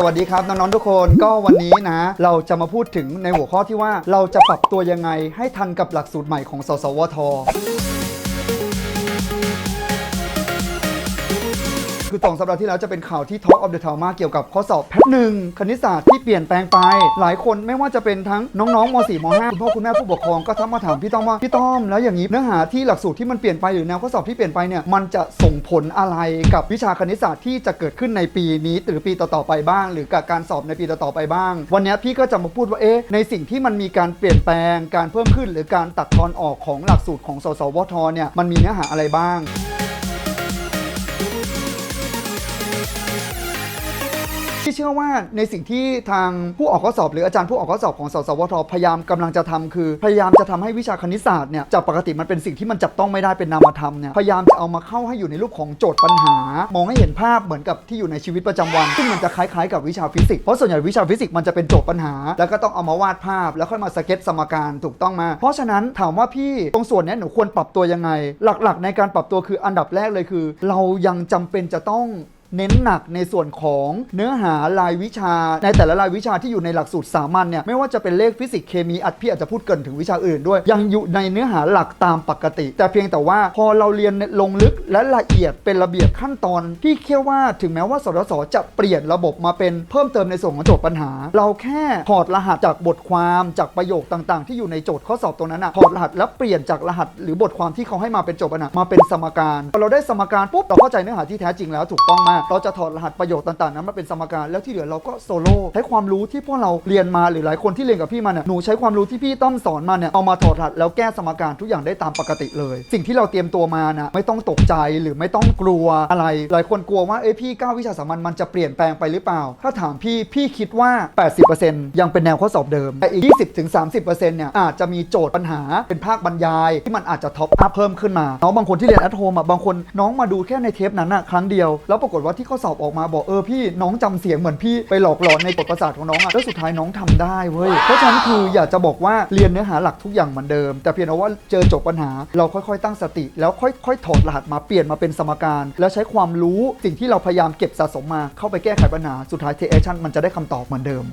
สวัสดีครับน้องๆทุกคนก็วันนี้นะ เราจะมาพูดถึงในหัวข้อที่ว่าเราจะปรับตัวยังไงให้ทันกับหลักสูตรใหม่ของสสวท คือสองสัปดาห์ที่แล้วจะเป็นข่าวที่ Talk of the Town มากเกี่ยวกับข้อสอบแพทหนึ่งคณิตศาสตร์ที่เปลี่ยนแปลงไป หลายคนไม่ว่าจะเป็นทั้งน้องๆม .4 ม .5 คุณพ่อคุณแม่ผู้ปกครองก็ทักมาถามพี่ต้อมว่าพี่ต้อมแล้วอย่างนี้เนื้อหาที่หลักสูตรที่มันเปลี่ยนไปหรือแนวข้อสอบที่เปลี่ยนไปเนี่ยมันจะส่งผลอะไรกับวิชาคณิตศาสตร์ที่จะเกิดขึ้นในปีนี้หรือปีต่อๆไปบ้าง หรือกับการสอบในปีต่อๆไปบ้าง วันนี้พี่ก็จะมาพูดว่าเอ๊ะในสิ่งที่มันมีการเปลี่ยนแปลงการเพิ่มขึ้น หรือการตัดทอนออกของหลักสูตรของสสวทเนี่ยมันมีเนื้อหาอะไรบ้าง เชื่อว่าในสิ่งที่ทางผู้ออกข้อสอบ หรืออาจารย์ผู้ออกข้อสอบของสสวทพยายามกำลังจะทำคือ พยายามจะทำให้วิชาคณิตศาสตร์เนี่ยจากปกติมันเป็นสิ่งที่มันจับต้องไม่ได้เป็นนามธรรมเนี่ยพยายามจะเอามาเข้าให้อยู่ในรูปของโจทย์ปัญหา มองให้เห็นภาพเหมือนกับที่อยู่ในชีวิตประจำวัน ซึ่งมันจะคล้ายๆกับวิชาฟิสิกส์เพราะส่วนใหญ่วิชาฟิสิกส์มันจะเป็นโจทย์ปัญหา แล้วก็ต้องเอามาวาดภาพ แล้วค่อยมาสเก็ตสมการถูกต้องมา เพราะฉะนั้นถามว่าพี่ตรงส่วนนี้หนูควรปรับตัวยังไง หลักๆ ในการปรับตัวคืออันดับแรกเลยคือ เรายังจำเป็นจะต้อง เน้นหนักในส่วนของเนื้อหารายวิชา ในแต่ละรายวิชาที่อยู่ในหลักสูตรสามัญเนี่ยไม่ว่าจะเป็นเลขฟิสิกส์เคมีอัดพี่อาจจะพูดเกินถึงวิชาอื่นด้วย ยังอยู่ในเนื้อหาหลักตามปกติ แต่เพียงแต่ว่าพอเราเรียนลงลึกและละเอียดเป็นระเบียบขั้นตอนพี่เชื่อว่าถึงแม้ว่าสรสจะเปลี่ยนระบบมาเป็นเพิ่มเติมในส่วนของโจทย์ปัญหา เราแค่ถอดรหัสจากบทความจากประโยคต่าง ๆ ที่อยู่ในโจทย์ข้อสอบตรงนั้นอะถอดรหัสแล้วเปลี่ยนจากรหัส หรือบทความที่เขาให้มาเป็นโจทย์ปัญหามาเป็นสมการพอเราได้สมการปุ๊บเราเข้าใจเนื้อหาที่แท้จริงแล้วถูกต้องมากเราจะถอดรหัสประโยคต่างๆนั้นมาเป็นสมการแล้วที่เหลือเราก็โซโล่ใช้ความรู้ที่พวกเราเรียนมาหรือหลายคนที่เรียนกับพี่มาเนี่ยหนูใช้ความรู้ที่พี่ต้อมสอนมาเนี่ยเอามาถอดรหัสแล้วแก้สมการทุกอย่างได้ตามปกติเลย สิ่งที่เราเตรียมตัวมานะไม่ต้องตกใจหรือไม่ต้องกลัวอะไร หลายคนกลัวว่าเอ้ยพี่ก้าววิชาสามัญมันจะเปลี่ยนแปลงไปหรือเปล่า ถ้าถามพี่พี่คิดว่า 80%ยังเป็นแนวข้อสอบเดิมแต่อีก 20-30%เนี่ยอาจจะมีโจทย์ปัญหาเป็นภาคบรรยายที่มันอาจจะท็อปอัพเพิ่มขึ้นมาน้องบางคนที่เรียน at home อะบางคนน้องมาดูแค่ในเทปนั้นอะครั้งเดียวแล้วปรากฏว่าที่เขาสอบออกมาบอกเออพี่น้องจำเสียงเหมือนพี่ไปหลอกหลอนในกฎประสาทของน้องอะแล้วสุดท้ายน้องทำได้เว้ยเพราะฉะนั้นคืออยากจะบอกว่าเรียนเนื้อหาหลักทุกอย่างเหมือนเดิม แต่เพียงแต่ว่าเจอจบปัญหา เราค่อยๆตั้งสติ แล้วค่อยๆถอดรหัสมาเปลี่ยนมาเป็นสมการ แล้วใช้ความรู้สิ่งที่เราพยายามเก็บสะสมมาเข้าไปแก้ไขปัญหาสุดท้ายเทคแอคชั่นมันจะได้คำตอบเหมือนเดิม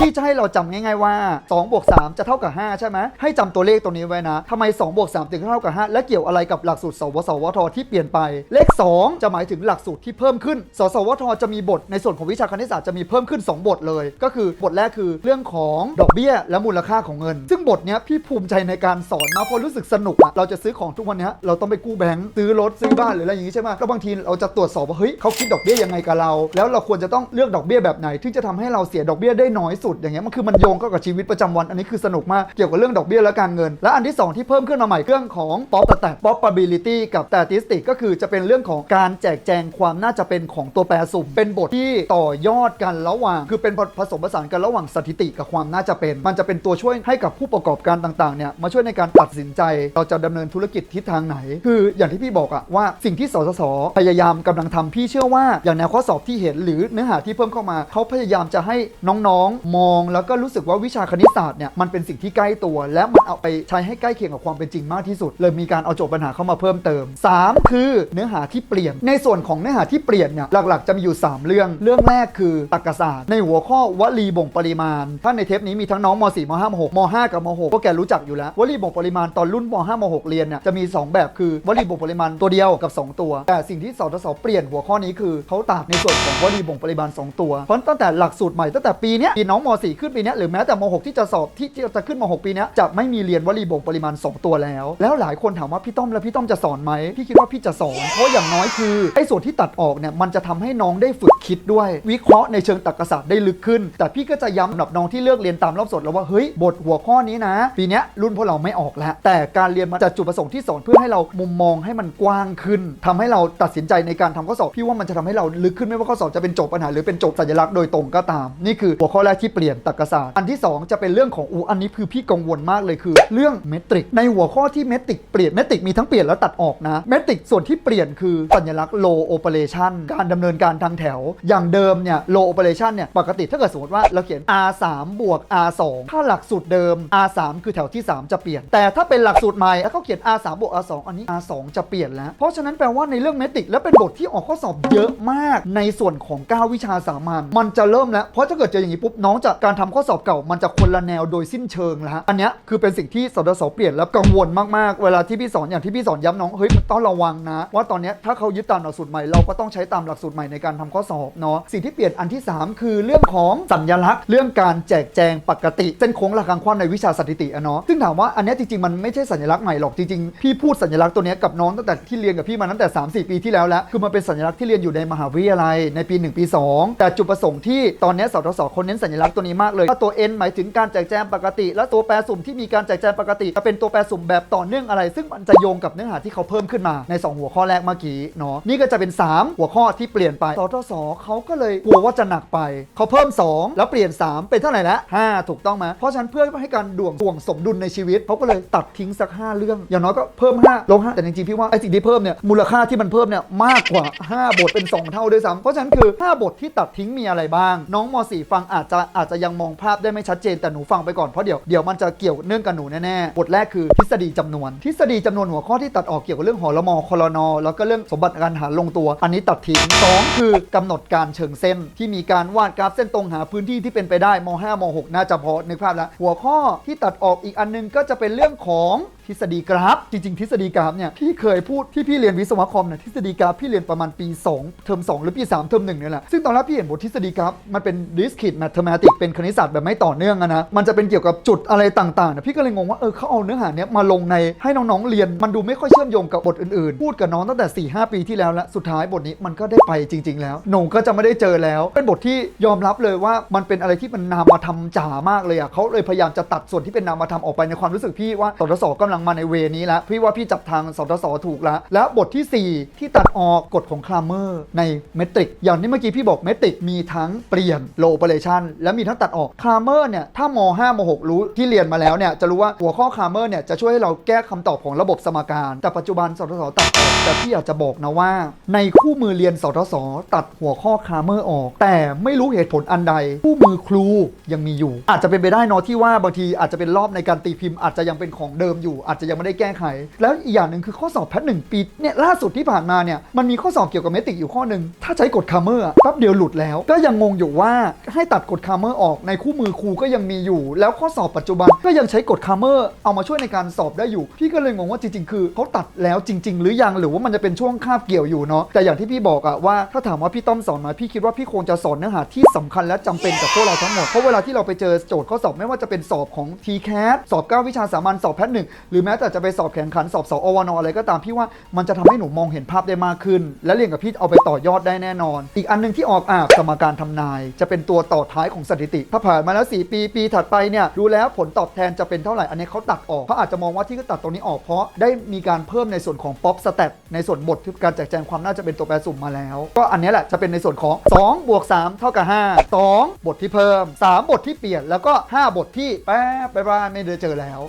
ที่จะให้เราจำง่ายๆว่า2บวก3จะเท่ากับ 5 ใช่ไหมให้จำตัวเลขตัวนี้ไว้นะทำไม2บวก3ถึงเท่ากับ 5 และเกี่ยวอะไรกับหลักสูตร สวสวทที่เปลี่ยนไป เลข 2 จะหมายถึงหลักสูตรที่เพิ่มขึ้น สสวทจะมีบทในส่วนของวิชาคณิตศาสตร์จะมีเพิ่มขึ้น 2 บทเลย ก็คือบทแรกคือเรื่องของดอกเบี้ยและมูลค่าของเงิน ซึ่งบทเนี้ยพี่ภูมิใจในการสอนนะเพราะรู้สึกสนุกอะเราจะซื้อของทุกวันเนี้ยเราต้องไปกู้แบงค์ซื้อรถซื้อบ้านหรืออะไรอย่างงี้ใช่ไหมก็บางทีเราจะตรวจสอบว่าเฮ้ยเขาคิดดอกเบี้ยยังไงกับเรา แล้วเราควรจะต้องเลือกดอกเบี้ยแบบไหนที่จะทำให้เราเสียดอกเบี้ยได้น้อยสุดอย่างเงี้ยมันคือมันโยงเข้ากับชีวิตประจำวันอันนี้คือสนุกมากเกี่ยวกับเรื่องดอกเบี้ยและการเงิน และอันที่ 2 ที่เพิ่มขึ้นมาใหม่เรื่องของ pop stat probability กับ statistic ก็คือจะเป็นเรื่องของการแจกแจงความน่าจะเป็นของตัวแปรสุ่ม เป็นบทที่ต่อยอดกันระหว่าง คือเป็นผสมผสานกันระหว่างสถิติกับความน่าจะเป็น มันจะเป็นตัวช่วยให้กับผู้ประกอบการต่างๆเนี่ยมาช่วยในการตัดสินใจ เราจะดำเนินธุรกิจทิศทางไหน คืออย่างที่พี่บอกอะว่าสิ่งที่สสสพยายามกำลังทำพี่เชื่อว่าอย่างแนวข้อสอบที่เห็น หรือเนื้อหาที่เพิ่มเข้ามาเขาพยายามจะให้น้องๆมองแล้วก็รู้สึกว่าวิชาคณิตศาสตร์เนี่ยมันเป็นสิ่งที่ใกล้ตัว และมันเอาไปใช้ให้ใกล้เคียงกับความเป็นจริงมากที่สุด เลยมีการเอาโจทย์ปัญหาเข้ามาเพิ่มเติม 3 คือเนื้อหาที่เปลี่ยน ในส่วนของเนื้อหาที่เปลี่ยนเนี่ยหลักๆ จะมีอยู่ 3 เรื่อง เรื่องแรกคือตรรกศาสตร์ ในหัวข้อวลีบ่งปริมาณถ้าในเทปนี้มีทั้งน้องม .4 ม .5 ม .6 ม .5 กับม .6 พวกแกรู้จักอยู่แล้ววลีบ่งปริมาณตอนรุ่นม .5 ม .6 เรียนเนี่ยจะมี 2 แบบคือวลีบ่งปริมาณตัวเดียวกับ 2 ตัว แต่สิ่งที่สทศเปลี่ยนหัวข้อนี้คือเขาตัดในส่วนของวลีบ่งปริมาณ 2 ตัวเพราะตั้งแต่หลักสูตรใหม่ตั้งแต่ปีเนี้ยปีน้องมม .4 ขึ้นปีนี้หรือแม้แต่ม .6 ที่จะสอบที่จะขึ้นม .6 ปีนี้จะไม่มีเรียนวลีบ่งปริมาณ 2 ตัวแล้ว แล้วหลายคนถามว่าพี่ต้อมแล้วพี่ต้อมจะสอนไหมพี่คิดว่าพี่จะสอนเพราะอย่างน้อยคือไอ้ส่วนที่ตัดออกเนี่ยมันจะทำให้น้องได้ฝึกคิดด้วย วิเคราะห์ในเชิงตรรกศาสตร์ได้ลึกขึ้น แต่พี่ก็จะย้ำสำหรับน้องที่เลือกเรียนตามรอบสดแล้วว่าเฮ้ยบทหัวข้อนี้นะ ปีนี้รุ่นพวกเราไม่ออกแล้ว แต่การเรียนมาจากจุดประสงค์ที่สอนเพื่อให้เรามุมมองให้มันกว้างขึ้นทำให้เราตัดสินใจในการทำข้อสอบพี่ว่ามันจะทำให้เราลึกขึ้นไม่ว่าข้อสอบจะเป็นโจทย์ปัญหาหรือเป็นโจทย์สัญลักษณ์โดยตรงก็ตาม นี่คือหัวข้อแรกที่เปลี่ยนเปลี่ยนตรรกศาสตร์ อันที่ 2 จะเป็นเรื่องของอูอันนี้คือพี่กังวลมากเลยคือ เรื่องเมตริก ในหัวข้อที่เมตริกเปลี่ยนเมตริกมีทั้งเปลี่ยนและตัดออกนะเมตริกส่วนที่เปลี่ยนคือสัญลักษณ์ low operation การดำเนินการทางแถว อย่างเดิมเนี่ย low operation เนี่ยปกติถ้าเกิดสมมติว่าเราเขียน R3 บวก R2 ถ้าหลักสูตรเดิม R3 คือแถวที่ 3 จะเปลี่ยน แต่ถ้าเป็นหลักสูตรใหม่แล้วเขาเขียน R3 บวก R2 อันนี้ R2 จะเปลี่ยนแล้ว เพราะฉะนั้นแปลว่าในเรื่องเมตริกและเป็นบทที่ออกข้อสอบเยอะมาก ในส่วนของ 9 วิชาสามัญมันจะเริ่มแล้วเพราะถ้าเกิดเจออย่างนี้ปุ๊บน้องจะการทำข้อสอบเก่ามันจะคนละแนวโดยสิ้นเชิงแล้วฮะอันเนี้ยคือเป็นสิ่งที่สดสเปลี่ยนแล้วกังวลมากๆ เวลาที่พี่สอนอย่างที่พี่สอนย้ำน้องเฮ้ยมันต้องระวังนะ ว่าตอนเนี้ยถ้าเขายึดตามหลักสูตรใหม่เราก็ต้องใช้ตามหลักสูตรใหม่ในการทำข้อสอบเนาะสิ่งที่เปลี่ยนอันที่ 3 คือเรื่องของสัญลักษณ์ เรื่องการแจกแจงปกติเส้นโค้งหลักการคว้าในวิชาสถิติอะเนาะซึ่งถามว่าอันนี้จริงๆมันไม่ใช่สัญลักษณ์ใหม่หรอกจริงๆพี่พูดสัญลักษณ์ตัวเนี้ยกับน้องตั้งแต่ที่เรียนกับพี่มาตั้งแต่ 3-4 ปีที่แล้วแล้วคือมันเป็นสัญลักษณ์ที่เรียนอยู่ในมหาวิทยาลัยในปี 1 ปี 2 แต่จุดประสงค์ที่ตอนนี้สทศคนเน้นสัญลักษณตัวนี้มากเลยว่าตัว n หมายถึงการแจกแจงปกติ และตัวแปรสุ่มที่มีการแจกแจงปกติจะเป็นตัวแปรสุ่มแบบต่อเนื่องอะไร ซึ่งมันจะโยงกับเนื้อหาที่เขาเพิ่มขึ้นมาใน 2 หัวข้อแรกเมื่อกี้เนาะนี่ก็จะเป็น 3 หัวข้อที่เปลี่ยนไปสทศเขาก็เลยกลัวว่าจะหนักไปเขาเพิ่ม 2 แล้วเปลี่ยน 3 เป็นเท่าไหร่ล้ว5ถูกต้องไหมเพราะฉะนั้นเพื่อให้การด่วงด่วงสมดุลในชีวิตเขาก็เลยตัดทิ้งสัก 5 เรื่อง อย่างน้อยก็เพิ่ม 5 ลง5แต่จริงๆพี่ว่าไอ้สิ่งที่เพิ่มเนี่ยมูลค่าที่มันเพิ่มเนี่ยมากกว่า 5 บทเป็น 2 เท่าด้วยซ้ำเพราะฉะนั้นคือ 5 บทที่ตัดทิ้งมีอะไรบ้าง น้องม .4 ฟังอาจจะอาจจะยังมองภาพได้ไม่ชัดเจนแต่หนูฟังไปก่อนเพราะเดี๋ยวเดี๋ยวมันจะเกี่ยวเนื่องกับหนูแน่ๆบทแรกคือทฤษฎีจำนวน ทฤษฎีจำนวนหัวข้อที่ตัดออกเกี่ยวกับเรื่องหอละมอคอนอแล้วก็เรื่องสมบัติการหารลงตัว อันนี้ตัดทิ้งสองคือกำหนดการเชิงเส้น ที่มีการวาดกราฟเส้นตรงหาพื้นที่ที่เป็นไปได้ม5ม6น่าจะพอในกภาพแล้วหัวข้อที่ตัดออกอีกอันนึงก็จะเป็นเรื่องของทฤษฎีกราฟ จริง ๆ ทฤษฎีกราฟเนี่ยพี่เคยพูดที่พี่เรียนวิศวะคอมเนี่ยทฤษฎีกราฟพี่เรียนประมาณปี 2 เทอม2 หรือปี 3 เทอม1เนี่ยแหละซึ่งตอนแรกพี่เห็นบททฤษฎีกราฟมันเป็น discrete mathematics เป็นคณิตศาสตร์แบบไม่ต่อเนื่องอะนะมันจะเป็นเกี่ยวกับจุดอะไรต่างๆนี่ยพี่ก็เลยงงว่าเออเขาเอาเนื้อหาเนี้ยมาลงในให้น้องๆเรียน มันดูไม่ค่อยเชื่อมโยงกับบทอื่นๆ พูดกับน้องตั้งแต่4-5ปีที่แล้วละสุดท้ายบทนี้มันก็ได้ไปจริง ๆ แล้วหนูก็จะไม่ได้เจอแล้ว เป็นบทที่ยอมรับเลยว่ามันเป็นอะไรที่มันนามธรรมจ๋ามากเลยอะเขาเลยพยายามจะตัดส่วนที่เป็นนามธรรมออกไปในความรู้สึกพี่ว่าสทศกำลังมาในเวนี้แล้วพี่ว่าพี่จับทางสทศถูกแล้วแล้วบทที่ 4 ที่ตัดออกกฎของคลาเมอร์ในเมตริก อย่างที่เมื่อกี้พี่บอกเมตริกมีทั้งเปลี่ยนโลเปเรชันและมีทั้งตัดออกคลาเมอร์เนี่ยถ้าม5ม6รู้ที่เรียนมาแล้วเนี่ยจะรู้ว่าหัวข้อคลาเมอร์เนี่ยจะช่วยให้เราแก้คำตอบของระบบสมการ แต่ปัจจุบันสทศตัดออกแต่พี่อยากจะบอกนะว่า ในคู่มือเรียนสทศตัดหัวข้อคลาเมอร์ออก แต่ไม่รู้เหตุผลอันใด คู่มือครูยังมีอยู่ อาจจะเป็นไปได้นอที่ว่าบางทีอาจจะเป็นรอบในการตีพิมพ์อาจจะยังเป็นของเดิมอยู่ อาจจะยังไม่ได้แก้ไข แล้วอีกอย่างหนึ่งคือข้อสอบแพทหนึ่งปีเนี่ยล่าสุดที่ผ่านมาเนี่ยมันมีข้อสอบเกี่ยวกับเมติกอยู่ข้อหนึ่งถ้าใช้กฎคาเมอร์แป๊บเดียวหลุดแล้ว ก็ยังงงอยู่ว่าให้ตัดกฎคาเมอร์ออกในคู่มือครูก็ยังมีอยู่ แล้วข้อสอบปัจจุบันก็ยังใช้กฎคาเมอร์เอามาช่วยในการสอบได้อยู่ พี่ก็เลยงงว่าจริงๆ คือเขาตัดแล้วจริง ๆ หรือยังหรือว่ามันจะเป็นช่วงคาบเกี่ยวอยู่เนาะแต่อย่างที่พี่บอกอะว่าถ้าถามว่าพี่ต้อมสอนมาพี่คิดว่าพี่คงจะสอนเนื้อหาที่สำคัญและจำเป็นกับพวกเราทั้งหมดเพราะเวลาที่เราไปเจอโจทย์ข้อสอบไม่ว่าจะเป็นสอบของ t c a t สอบ 9 วิชาสามัญสอบแพทหนึ่งหรือแม้แต่จะไปสอบแข่งขันสอบสอวนอะไรก็ตามพี่ว่ามันจะทำให้หนูมองเห็นภาพได้มากขึ้น และเรียนกับพี่เอาไปต่อยอดได้แน่นอน อีกอันหนึงที่ออกอะสมการทำนาย จะเป็นตัวต่อท้ายของสถิติถ้าผ่านมาแล้ว 4 ปี ปีถัดไปเนี่ยดูแล้วผลตอบแทนจะเป็นเท่าไหร่ อันนี้เขาตัดออกเขาอาจจะมองว่าที่เขาตัดตรงนี้ออกเพราะได้มีการเพิ่มในส่วนของ pop stat ในส่วนบทที่การแจกแจงความน่าจะเป็นตัวแปรสุ่มมาแล้ว ก็อันนี้แหละจะเป็นในส่วนของ2บวก3เท่ากับ5 2 บทที่เพิ่ม 3 บทที่เปลี่ยนแล้วก็ 5 บทที่แป๊บไปบ้านไม่ได้เจอแล้ว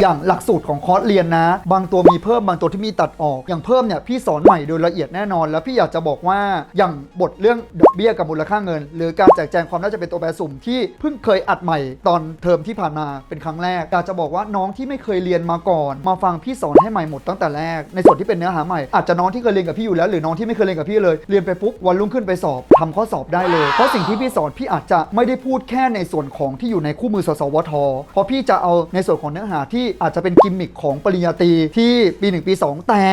อย่างหลักสูตรของคอร์สเรียนนะ บางตัวมีเพิ่มบางตัวที่มีตัดออก อย่างเพิ่มเนี่ยพี่สอนใหม่โดยละเอียดแน่นอน แล้วพี่อยากจะบอกว่าอย่างบทเรื่องดอกเบี้ยกับมูลค่าเงิน หรือการแจกแจงความน่าจะเป็นตัวแปรสุ่มที่เพิ่งเคยอัดใหม่ตอนเทอมที่ผ่านมาเป็นครั้งแรกอยากจะบอกว่าน้องที่ไม่เคยเรียนมาก่อน มาฟังพี่สอนให้ใหม่หมดตั้งแต่แรก ในส่วนที่เป็นเนื้อหาใหม่อาจจะน้องที่เคยเรียนกับพี่อยู่แล้วหรือน้องที่ไม่เคยเรียนกับพี่เลยเรียนไปปุ๊บวันรุ่งขึ้นไปสอบทำข้อสอบได้เลย เพราะสิ่งที่พี่สอนพี่อาจจะไม่ได้พูดแค่ในส่วนของที่อยู่ในคู่มือสสวทเพราะพี่จะเอาในส่วนของเนื้อหาที่อาจจะเป็นกิมมิคของปริญญาตรีที่ปี 1 ปี 2 แต่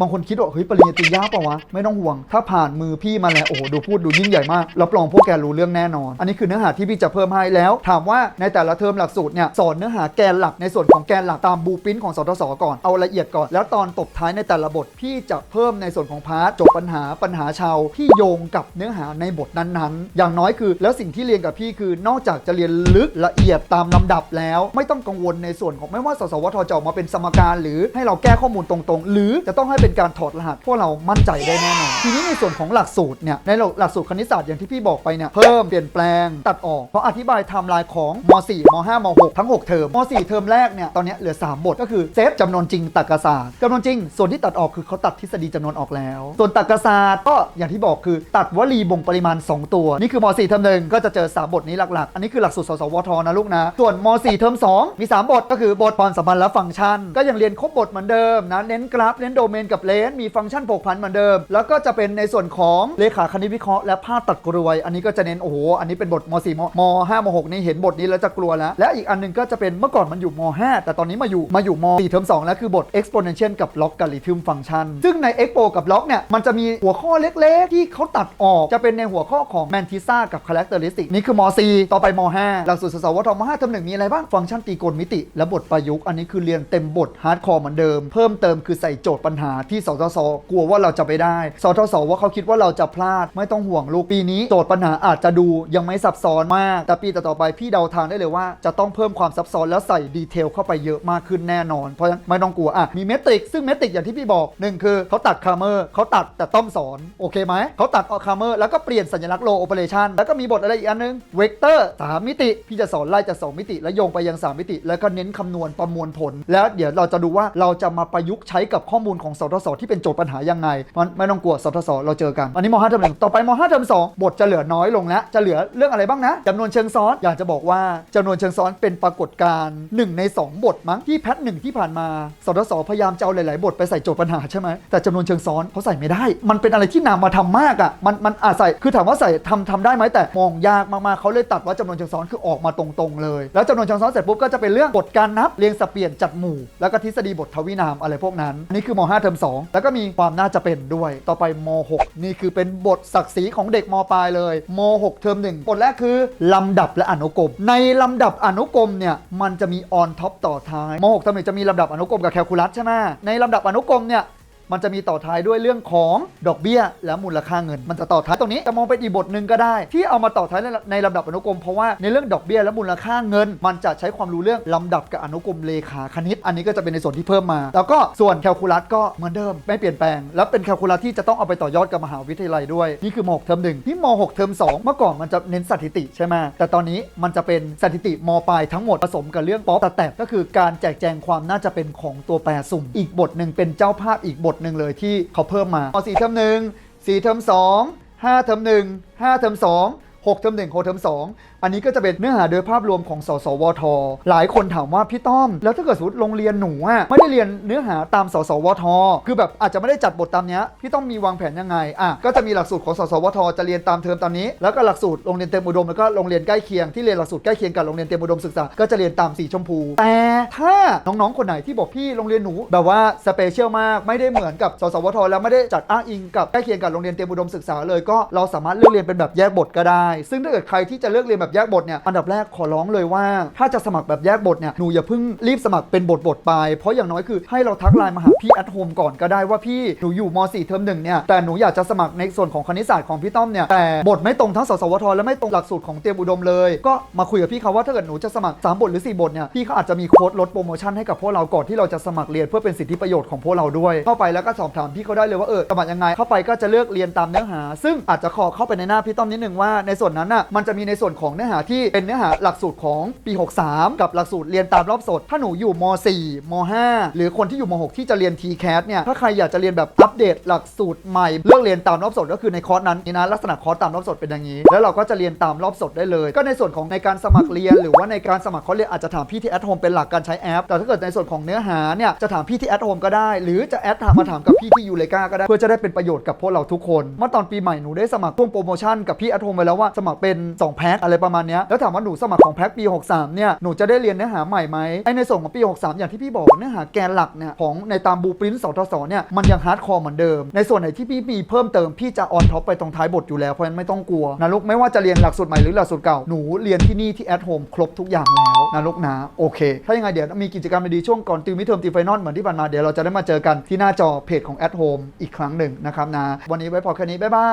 บางคนคิดว่าเฮ้ยปริญญาตรียากเปล่าวะไม่ต้องห่วง ถ้าผ่านมือพี่มาแล้วโอ้โหดูพูดดูยิ่งใหญ่มากรับรองพวกแกรู้เรื่องแน่นอน อันนี้คือเนื้อหาที่พี่จะเพิ่มให้แล้ว ถามว่าในแต่ละเทอมหลักสูตรเนี่ยสอนเนื้อหาแกนหลักในส่วนของแกนหลักตามบูปินของสทศก่อนเอาละเอียดก่อน แล้วตอนตบท้ายในแต่ละบทพี่จะเพิ่มในส่วนของพาร์ทจบปัญหาปัญหาชาวที่โยงกับเนื้อหาในบทนั้นๆ อย่างน้อยคือ แล้วสิ่งที่เรียนกับพี่คือนอกจากจะเรียนลึกละเอียดตามลำดับแล้ว ไม่ต้องกังวลในส่วนของไม่ว่าสสวทจะออกมาเป็นสมการ หรือให้เราแก้ข้อมูลตรงๆ หรือจะต้องให้เป็นการถอดรหัสพวกเรามั่นใจได้แน่นอนทีนี้ในส่วนของหลักสูตรเนี่ยในหลักสูตรคณิตศาสตร์อย่างที่พี่บอกไปเนี่ยเพิ่มเปลี่ยนแปลงตัดออกเพราะอธิบายไทม์ไลน์ของม .4 ม .5 ม .6 ทั้ง 6 เทอมม .4 เทอมแรกเนี่ยตอนนี้เหลือ 3 บทก็คือเซฟจำนวนจริงตรรกศาสตร์จำนวนจริง ส่วนที่ตัดออกคือเขาตัดทฤษฎีจำนวนออกแล้ว ส่วนตรรกศาสตร์ก็อย่างที่บอกคือตัดวลีบ่งปริมาณ 2 ตัว นี่คือม .4 เทอมหนึ่งก็จะเจอ 3 บทนี้หลักๆ อันนี้คือหลักสูตรสสวทนะลูกนะ ส่วนม .4 เทอม2มี 3 บทก็คือบทความสัมพันธ์และฟังก์ชัน ก็ยังเรียนครบบทเหมือนเดิมนะเน้นกราฟเน้นโดเมนกับเลนมีฟังก์ชันผูกพันเหมือนเดิม แล้วก็จะเป็นในส่วนของเลขาคณิตวิเคราะห์และภาพตัดกรวย อันนี้ก็จะเน้นโอ้โหอันนี้เป็นบทม .4 มม .5 ม .6 นี่เห็นบทนี้แล้วจะกลัวแล้ว และอีกอันหนึงก็จะเป็นเมื่อก่อนมันอยู่ม .5 แต่ตอนนี้มาอยู่มาอยู่ม .4 เทอม2แล้วคือบท exponential กับ logarithm function ซึ่งใน expo กับ log เนี่ยมันจะมีหัวข้อเล็กๆ ที่เขาตัดออกจะเป็นในหัวข้อของ mantissa กับ characteristic นี่คือม .4 ต่อไปม .5 หลักสูตรสวทม .5 เทอมหนึ่งมีอะไรบ้างฟังก์ชันตีกลมิติและบทประยุกต์อันนี้คือเรียนเต็มบท hardcore เหมือนเดิม เพิ่มเติมคือใส่โจทย์ปัญหาที่สทศกลัวว่าเราจะไปได้สทศว่าเขาคิดว่าเราจะพลาดไม่ต้องห่วงลูกปีนี้โจทย์ปัญหาอาจจะดูยังไม่ซับซ้อนมาก แต่ปีต่อๆไปพี่เดาทางได้เลยว่าจะต้องเพิ่มความซับซ้อนแล้วใส่ดีเทลเข้าไปเยอะมากขึ้นแน่นอน เพราะฉะนั้นไม่ต้องกลัวอะมีเมตริก ซึ่งเมตริกอย่างที่พี่บอกหนึ่งคือเขาตัดคาเมอร์เขาตัดแต่ต้อมสอนโอเคไหมเขาตัดออคาเมอร์แล้วก็เปลี่ยนสัญลักษณ์โลโอเปอเรชันแล้วก็มีบทอะไรอีกอันนึงเวกเตอร์สามมิติพี่จะสอนไล่จากสองมิติ แล้วโยงไปยังสามมิติ แล้วก็เน้นคำนวณประมวลผล แล้วเดี๋ยวเราจะดูว่าเราจะมาประยุกต์ใช้กับข้อมูลของสทศที่เป็นโจทย์ปัญหายังไงมันไม่ต้องกลัวสทศเราเจอกันอันนี้ม .5 เทอมหนึ่งต่อไปม .5 เทอมสองบทจะเหลือน้อยลงแล้วจะเหลือเรื่องอะไรบ้างนะจำนวนเชิงซ้อนอยากจะบอกว่าจำนวนเชิงซ้อนเป็นปรากฏการณ์หนึ่งในสองบทมั้งที่แพทหนึ่งที่ผ่านมาสทศพยายามจะเอาหลาย ๆ บทไปใส่โจทย์ปัญหาใช่ไหมแต่จำนวนเชิงซ้อนเขาใส่ไม่ได้ มันเป็นอะไรที่นำมาทำมากอะมันมันอาจใส่คือถามว่าใส่ทำทำได้ไหมแต่มองยากมากๆเขาเลยตัดว่าจำนวนเชิงซ้อนคือออกมาตรง ๆ เลย แล้วจำนวนเชิงซ้อนเสร็จปุ๊บก็จะเป็นเรื่องบทการนับเรียงสับเปลี่ยนจัดหมู่ แล้วก็ทฤษฎีบททวินามอะไรพวกนั้นนี่คือม .5 เทอม 2 แล้วก็มีความน่าจะเป็นด้วย ต่อไปม .6 นี่คือเป็นบทศักดิ์ศรีของเด็กมปลายเลยม .6 เทอม 1 บทแรกคือ ลำดับและอนุกรม ในลำดับอนุกรมเนี่ยมันจะมีออนท็อปต่อท้ายม .6 เทอม 1 จะมีลำดับอนุกรมกับแคลคูลัสใช่ไหมในลำดับอนุกรมเนี่ย มันจะมีต่อท้ายด้วยเรื่องของดอกเบี้ย และมูลค่าเงิน มันจะต่อท้ายตรงนี้จะมองเป็นอีกบทหนึ่งก็ได้ ที่เอามาต่อท้ายในในลำดับอนุกรม เพราะว่าในเรื่องดอกเบี้ยและมูลค่าเงิน มันจะใช้ความรู้เรื่องลำดับกับอนุกรมเลขาคณิต อันนี้ก็จะเป็นในส่วนที่เพิ่มมา แล้วก็ส่วนแคลคูลัสก็เหมือนเดิม ไม่เปลี่ยนแปลง แล้วเป็นแคลคูลัสที่จะต้องเอาไปต่อยอดกับมหาวิทยาลัยด้วยนี่คือม .6 เทอมหนึ่งที่ม .6 เทอม2เมื่อก่อนมันจะเน้นสถิติใช่ไหมแต่ตอนนี้มันจะเป็นสถิติมปลายทั้งหมดผสมกับเรื่องป๊อปแต่ก็คือการแจกแจงความน่าจะเป็นของตัวแปรสุ่ม อีกบทหนึ่งเป็นเจ้าภาพอีกบทหนึ่งเลยที่เขาเพิ่มมาพอสี่เทอมหนึ่งสี่เทอมสองห้าเทอมหนึ่งห้าเทอมสอง หกเทอมหนึ่งหกเทอมสองอันนี้ก็จะเป็นเนื้อหาโดยภาพรวมของสสวท หลายคนถามว่าพี่ต้อม แล้วถ้าเกิดสมมติโรงเรียนหนูอะไม่ได้เรียนเนื้อหาตามสสวท คือแบบอาจจะไม่ได้จัดบทตามเนี้ยพี่ต้องมีวางแผนยังไงอะก็จะมีหลักสูตรของสสวท จะเรียนตามเทอมตามนี้ แล้วก็หลักสูตรโรงเรียนเต็มอุดมแล้วก็โรงเรียนใกล้เคียงที่เรียนหลักสูตรใกล้เคียงกับโรงเรียนเต็มอุดมศึกษาก็จะเรียนตามสีชมพู แต่ถ้าน้องๆคนไหนที่บอกพี่โรงเรียนหนูแบบว่าสเปเชียลมากไม่ได้เหมือนกับสสวท แล้วไม่ได้จัดอ้างอิงกับใกล้เคียงกับโรงเรียนเตรียมอุดมศึกษาเลยก็เราสามารถเลือกเรียนเป็นแบบแยกบทก็ได้ซึ่งถ้าเกิดใครที่จะเลือกเรียนแบบแยกบทเนี่ยอันดับแรกขอร้องเลยว่า ถ้าจะสมัครแบบแยกบทเนี่ยหนูอย่าเพิ่งรีบสมัครเป็นบทบทไป เพราะอย่างน้อยคือให้เราทักไลน์มาหาพี่แอดโฮมก่อนก็ได้ว่าพี่หนูอยู่ม .4 เทอมหนึ่งเนี่ยแต่หนูอยากจะสมัครในส่วนของคณิตศาสตร์ของพี่ต้อมเนี่ยแต่บทไม่ตรงทั้งสสวทและไม่ตรงหลักสูตรของเตรียมอุดมเลย ก็มาคุยกับพี่เขาว่าถ้าเกิดหนูจะสมัครสามบทหรือสี่บทเนี่ยพี่เขาอาจจะมีโค้ดลดโปรโมชั่นให้กับพวกเราก่อนที่เราจะสมัครเรียนเพื่อเป็นสิทธิประโยชน์ของพวกเราด้วย เข้าไปแล้วก็สอบถามพี่เขาได้เลยว่าเออสมัครยังไงเข้าไปก็จะเลือกเรียนตามเนื้อหา ซึ่งอาจจะขอเข้าไปในหน้าพี่ต้อมนิดนึงว่าในส่วนนั้นน่ะมันจะมีในส่วนของเนื้อหาที่เป็นเนื้อหาหลักสูตรของปี 63 กับหลักสูตรเรียนตามรอบสด ถ้าหนูอยู่ม .4 ม .5 หรือคนที่อยู่ม .6 ที่จะเรียน TCAS เนี่ยถ้าใครอยากจะเรียนแบบอัปเดตหลักสูตรใหม่เลือกเรียนตามรอบสดก็คือในคอร์สนั้นนี่นะลักษณะคอร์สตามรอบสดเป็นอย่างนี้ แล้วเราก็จะเรียนตามรอบสดได้เลย ก็ในส่วนของในการสมัครเรียน หรือว่าในการสมัครคอร์สเรียนอาจจะถามพี่ที่แอดโฮมเป็นหลักการใช้แอปแต่ถ้าเกิดในส่วนของเนื้อหาเนี่ยจะถามพี่ที่แอดโฮมก็ได้ หรือจะแอดถามมาถามกับพี่ที่ยูเลกาก็ได้ เพื่อจะได้เป็นประโยชน์กับพวกเราทุกคน เมื่อตอนปีใหม่หนูได้สมัครช่วงโปรโมชั่นกับพี่แอดโฮมไปแล้วว่าสมัครเป็น 2 แพ็คอะไรประมาณนี้แล้วถามว่าหนูสมัครของแพ็คปี 63 เนี่ย หนูจะได้เรียนเนื้อหาใหม่ไหมไอในส่วนของปี 63 อย่างที่พี่บอกเนื้อหาแกนหลักเนี่ยของในตามบูปรินสทศเนี่ยมันยังฮาร์ดคอร์เหมือนเดิม ในส่วนไหนที่พี่มีเพิ่มเติมพี่จะออนท็อปไปตรงท้ายบทอยู่แล้วเพราะฉะนั้นไม่ต้องกลัวนะลูกไม่ว่าจะเรียนหลักสูตรใหม่หรือหลักสูตรเก่าหนูเรียนที่นี่ที่แอดโฮมครบทุกอย่างแล้วนะลูกนะโอเค ถ้ายังไงเดี๋ยวมีกิจกรรมดีๆช่วงก่อนติวมิเทอมติวไฟนอลเหมือนที่ผ่านมาเดี๋ยวเราจะได้มาเจอกันที่หน้าจอเพจของแอดโฮมอีกครั้งหนึ่งนะครับนะวันนี้ไว้พอแค่นี้บ๊ายบา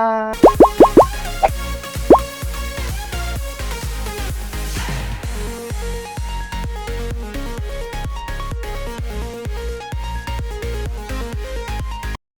ย